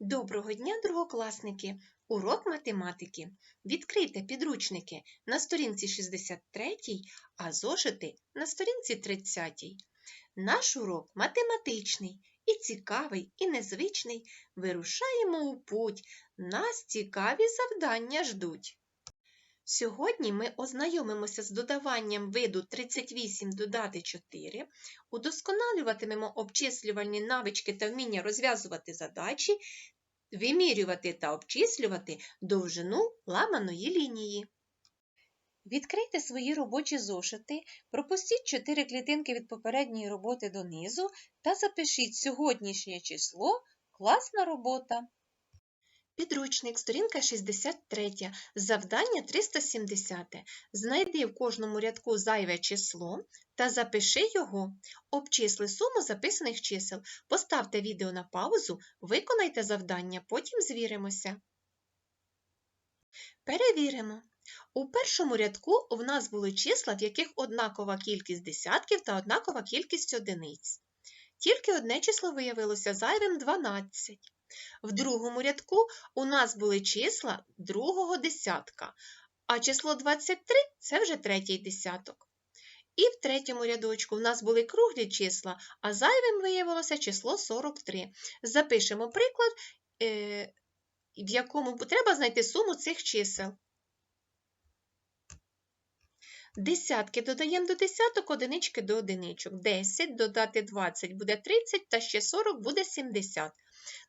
Доброго дня, другокласники! Урок математики. Відкрийте підручники на сторінці 63, а зошити на сторінці 30. Наш урок математичний і цікавий, і незвичний. Вирушаємо у путь. Нас цікаві завдання ждуть. Сьогодні ми ознайомимося з додаванням виду 38 додати 4, удосконалюватимемо обчислювальні навички та вміння розв'язувати задачі, вимірювати та обчислювати довжину ламаної лінії. Відкрийте свої робочі зошити, пропустіть 4 клітинки від попередньої роботи донизу та запишіть сьогоднішнє число класна робота. Підручник, сторінка 63, завдання 370. Знайди в кожному рядку зайве число та запиши його. Обчисли суму записаних чисел. Поставте відео на паузу, виконайте завдання, потім звіримося. Перевіримо. У першому рядку в нас були числа, в яких однакова кількість десятків та однакова кількість одиниць. Тільки одне число виявилося зайвим 12. В другому рядку у нас були числа другого десятка, а число 23 це вже третій десяток. І в третьому рядочку в нас були круглі числа, а зайвим виявилося число 43. Запишемо приклад, е, в якому треба знайти суму цих чисел. Десятки додаємо до десяток, одинички до одиничок. 10 додати 20 буде 30, та ще 40 буде 70.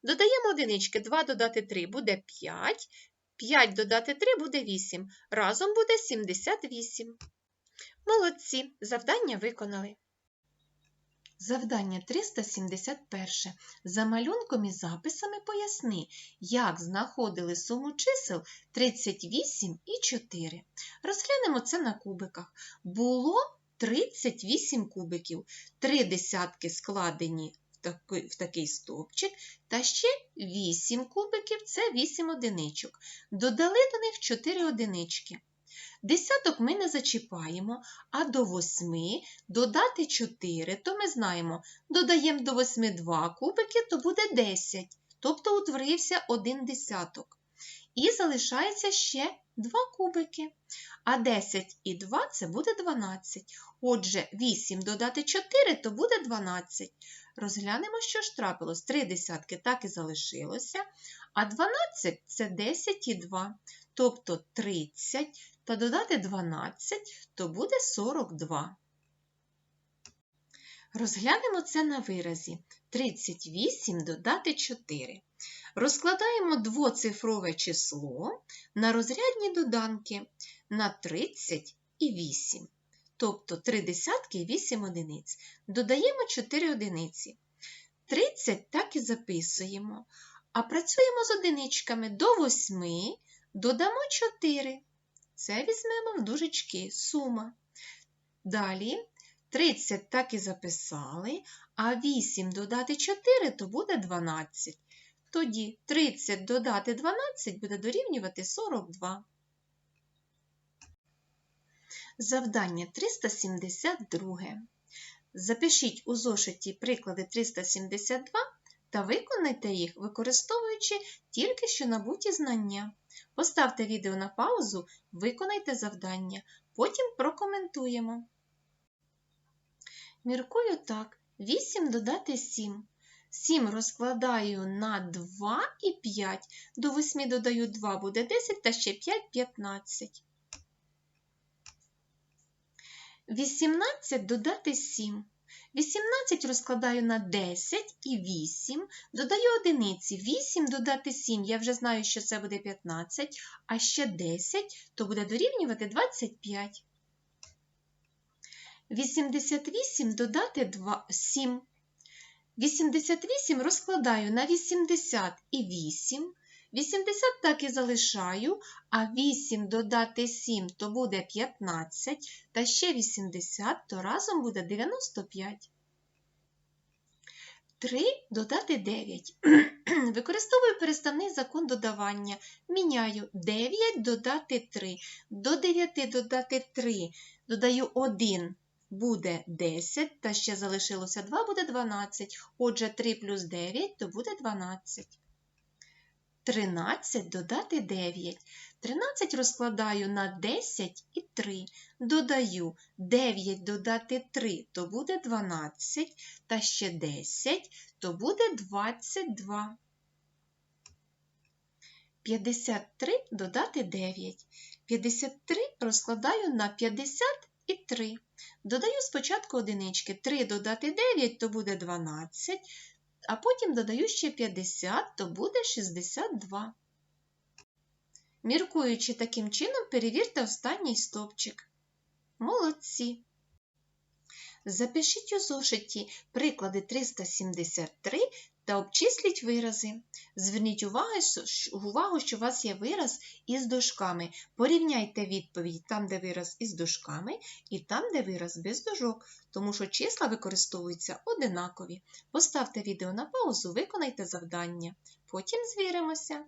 Додаємо одинички, 2 додати 3 буде 5, 5 додати 3 буде 8. Разом буде 78. Молодці, завдання виконали. Завдання 371. За малюнком і записами поясни, як знаходили суму чисел 38 і 4. Розглянемо це на кубиках. Було 38 кубиків, 3 десятки складені такий, в такий стовпчик, та ще 8 кубиків це 8 одиничок. Додали до них 4 одинички. Десяток ми не зачіпаємо, а до 8 додати 4, то ми знаємо, додаємо до 8 2 кубики, то буде 10, тобто утворився один десяток. І залишається ще 2 кубики. А 10 і 2 це буде 12. Отже, 8 додати 4, то буде 12. Розглянемо, що ж трапилось. 3 десятки так і залишилося, а 12 це 10 і 2, тобто 30 та додати 12, то буде 42. Розглянемо це на виразі. 38 додати 4. Розкладаємо двоцифрове число на розрядні доданки на 30 і 8. Тобто 3 десятки і 8 одиниць. Додаємо 4 одиниці. 30 так і записуємо. А працюємо з одиничками до 8, додамо 4. Це візьмемо в дужечки сума. Далі 30 так і записали, а 8 додати 4 то буде 12. Тоді 30 додати 12 буде дорівнювати 42. Завдання 372. Запишіть у зошиті приклади 372 та виконайте їх, використовуючи тільки що набуті знання. Поставте відео на паузу, виконайте завдання, потім прокоментуємо. Міркую так, 8 додати 7. 7 розкладаю на 2 і 5. До 8 додаю 2 буде 10 та ще 5 15. 18 додати 7. 18 розкладаю на 10 і 8, додаю одиниці. 8 додати 7, я вже знаю, що це буде 15, а ще 10, то буде дорівнювати 25. 88 додати 2, 7. 88 розкладаю на 80 і 8. 80 так і залишаю, а 8 додати 7 то буде 15, та ще 80, то разом буде 95. 3 додати 9. Використовую переставний закон додавання. Міняю 9 додати 3. До 9 додати 3. Додаю 1. Буде 10, та ще залишилося 2, буде 12. Отже, 3 плюс 9 то буде 12. 13 додати 9. 13 розкладаю на 10 і 3. Додаю 9 додати 3, то буде 12, та ще 10, то буде 22. 53 додати 9. 53 розкладаю на 50 і 3. Додаю спочатку одинички. 3 додати 9, то буде 12, а потім додаю ще 50, то буде 62. Міркуючи таким чином, перевірте останній стовпчик. Молодці! Запишіть у зошиті приклади 373 та обчисліть вирази. Зверніть увагу, що- у вас є вираз із дужками. Порівняйте відповідь там, де вираз із дужками, і там, де вираз без дужок, тому що числа використовуються одинакові. Поставте відео на паузу, виконайте завдання. Потім звіримося.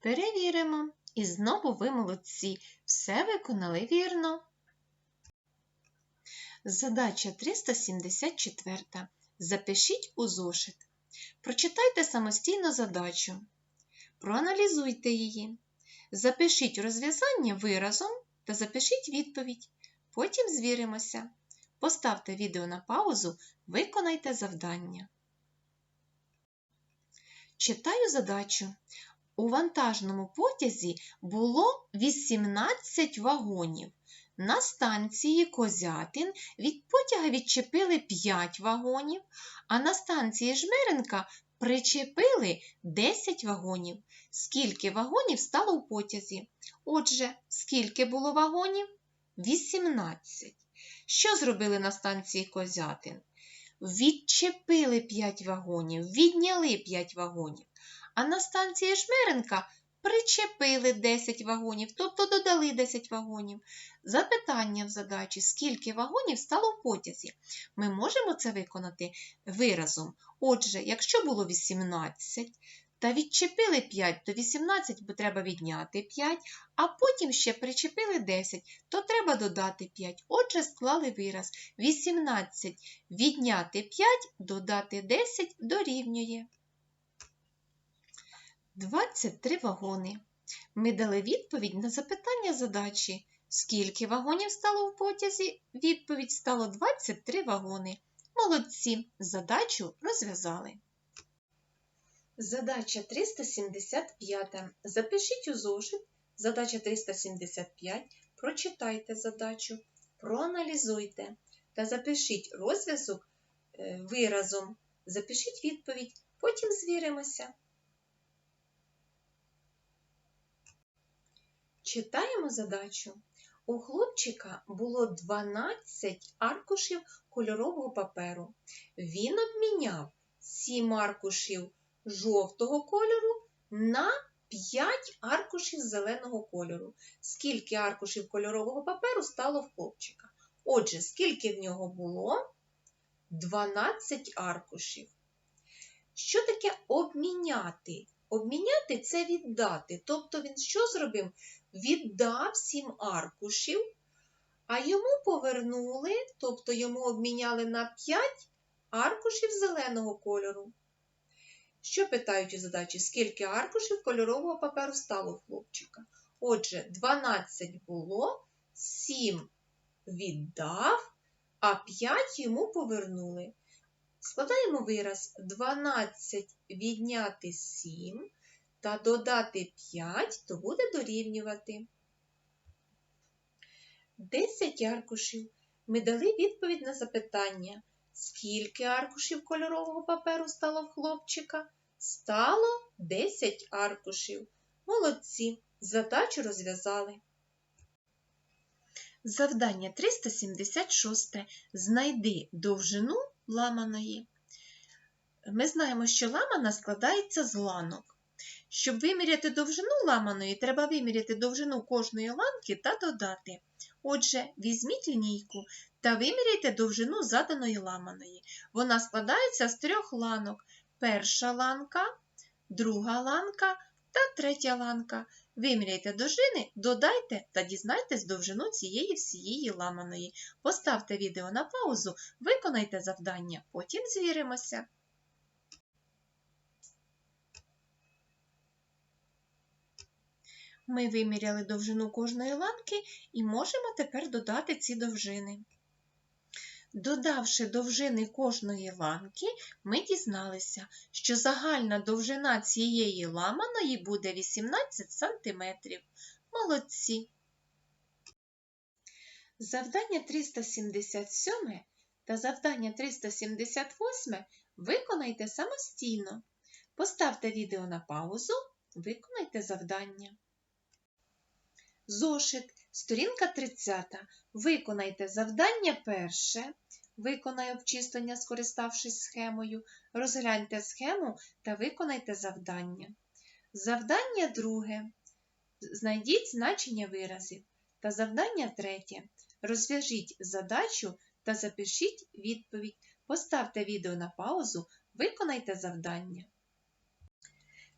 Перевіримо. І знову ви молодці. Все виконали вірно. Задача 374. Запишіть у зошит. Прочитайте самостійно задачу. Проаналізуйте її. Запишіть розв'язання виразом та запишіть відповідь. Потім звіримося. Поставте відео на паузу, виконайте завдання. Читаю задачу. У вантажному потязі було 18 вагонів. На станції Козятин від потяга відчепили 5 вагонів, а на станції Жмеренка причепили 10 вагонів. Скільки вагонів стало у потязі? Отже, скільки було вагонів? 18. Що зробили на станції Козятин? Відчепили 5 вагонів, відняли 5 вагонів. А на станції Жмеренка причепили 10 вагонів, тобто додали 10 вагонів. Запитання в задачі, скільки вагонів стало в потязі. Ми можемо це виконати виразом. Отже, якщо було 18 та відчепили 5, то 18, бо треба відняти 5, а потім ще причепили 10, то треба додати 5. Отже, склали вираз. 18 відняти 5, додати 10 дорівнює. 23 вагони. Ми дали відповідь на запитання задачі. Скільки вагонів стало в потязі? Відповідь стало 23 вагони. Молодці, задачу розв'язали. Задача 375. Запишіть у зошит. Задача 375. Прочитайте задачу, проаналізуйте та запишіть розв'язок е, виразом. Запишіть відповідь, потім звіримося. Читаємо задачу. У хлопчика було 12 аркушів кольорового паперу. Він обміняв 7 аркушів жовтого кольору на 5 аркушів зеленого кольору. Скільки аркушів кольорового паперу стало в хлопчика? Отже, скільки в нього було? 12 аркушів. Що таке обміняти? Обміняти це віддати. Тобто він що зробив? Віддав сім аркушів, а йому повернули, тобто йому обміняли на 5 аркушів зеленого кольору. Що питають у задачі? Скільки аркушів кольорового паперу стало хлопчика? Отже, 12 було, 7 віддав, а 5 йому повернули. Складаємо вираз 12 відняти 7 та додати 5, то буде дорівнювати. 10 аркушів. Ми дали відповідь на запитання. Скільки аркушів кольорового паперу стало в хлопчика? Стало 10 аркушів. Молодці. Задачу розв'язали. Завдання 376. Знайди довжину ламаної. Ми знаємо, що ламана складається з ланок. Щоб виміряти довжину ламаної, треба виміряти довжину кожної ланки та додати. Отже, візьміть лінійку та виміряйте довжину заданої ламаної. Вона складається з трьох ланок. Перша ланка, друга ланка та третя ланка. Виміряйте довжини, додайте та дізнайтесь довжину цієї всієї ламаної. Поставте відео на паузу, виконайте завдання, потім звіримося. Ми виміряли довжину кожної ланки і можемо тепер додати ці довжини. Додавши довжини кожної ланки, ми дізналися, що загальна довжина цієї ламаної буде 18 см. Молодці! Завдання 377 та завдання 378 виконайте самостійно. Поставте відео на паузу, виконайте завдання. Зошит, сторінка 30. Виконайте завдання перше. Виконай обчислення, скориставшись схемою. Розгляньте схему та виконайте завдання. Завдання друге. Знайдіть значення виразів. Та завдання третє. Розв'яжіть задачу та запишіть відповідь. Поставте відео на паузу, виконайте завдання.